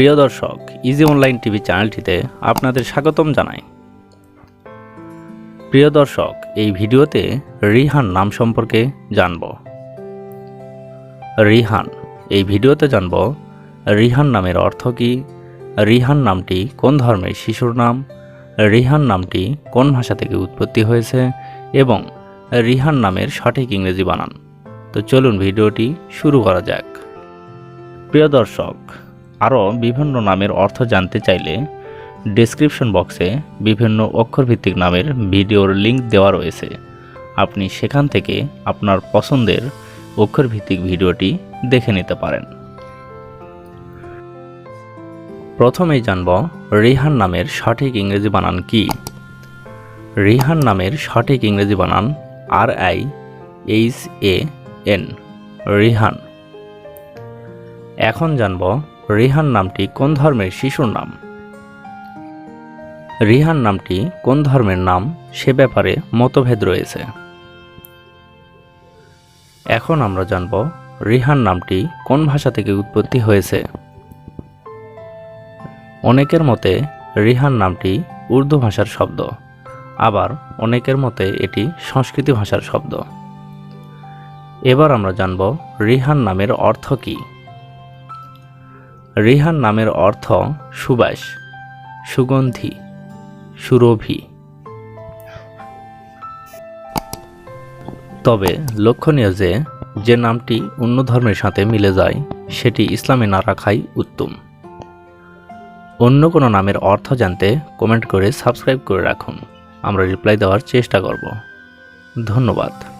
প্রিয় দর্শক easy online TV চ্যানেলটিতে আপনাদের স্বাগতম জানাই। প্রিয় দর্শক, এই ভিডিওতে রিহান নাম সম্পর্কে জানব। রিহান, এই ভিডিওতে জানব রিহান নামের অর্থ কী, রিহান নামটি কোন ধর্মের শিশুর নাম, রিহান নামটি কোন ভাষা থেকে উৎপত্তি হয়েছে, এবং রিহান নামের সঠিক ইংরেজি বানান। তো চলুন ভিডিওটি শুরু করা যাক। প্রিয় দর্শক আরও বিভিন্ন নামের অর্থ জানতে চাইলে ডেসক্রিপশন বক্সে বিভিন্ন অক্ষরভিত্তিক নামের ভিডিওর লিঙ্ক দেওয়া রয়েছে। আপনি সেখান থেকে আপনার পছন্দের অক্ষরভিত্তিক ভিডিওটি দেখে নিতে পারেন। প্রথমেই জানব রিহান নামের সঠিক ইংরেজি বানান কি? রিহান নামের সঠিক ইংরেজি বানান R I H A N Rihan. এখন জানব রিহান নামটি কোন ধর্মের শিশুর নাম? রিহান নামটি কোন ধর্মের নাম? সে ব্যাপারে মতভেদ রয়েছে। এখন আমরা জানব রিহান নামটি কোন ভাষা থেকে উৎপত্তি হয়েছে। অনেকের মতে রিহান নামটি উর্দু ভাষার শব্দ, আবার অনেকের মতে এটি সংস্কৃতি ভাষার শব্দ। এবার আমরা জানব রিহান নামের অর্থ কী। রিহান নামের অর্থ সুবাস, সুগন্ধি, সুরভি। তবে লক্ষণীয় যে যে নামটি অন্য ধর্মের সাথে মিলে যায়, সেটি ইসলামে না রাখাই উত্তম। অন্য কোনো নামের অর্থ জানতে কমেন্ট করে সাবস্ক্রাইব করে রাখুন। আমরা রিপ্লাই দেওয়ার চেষ্টা করব। ধন্যবাদ।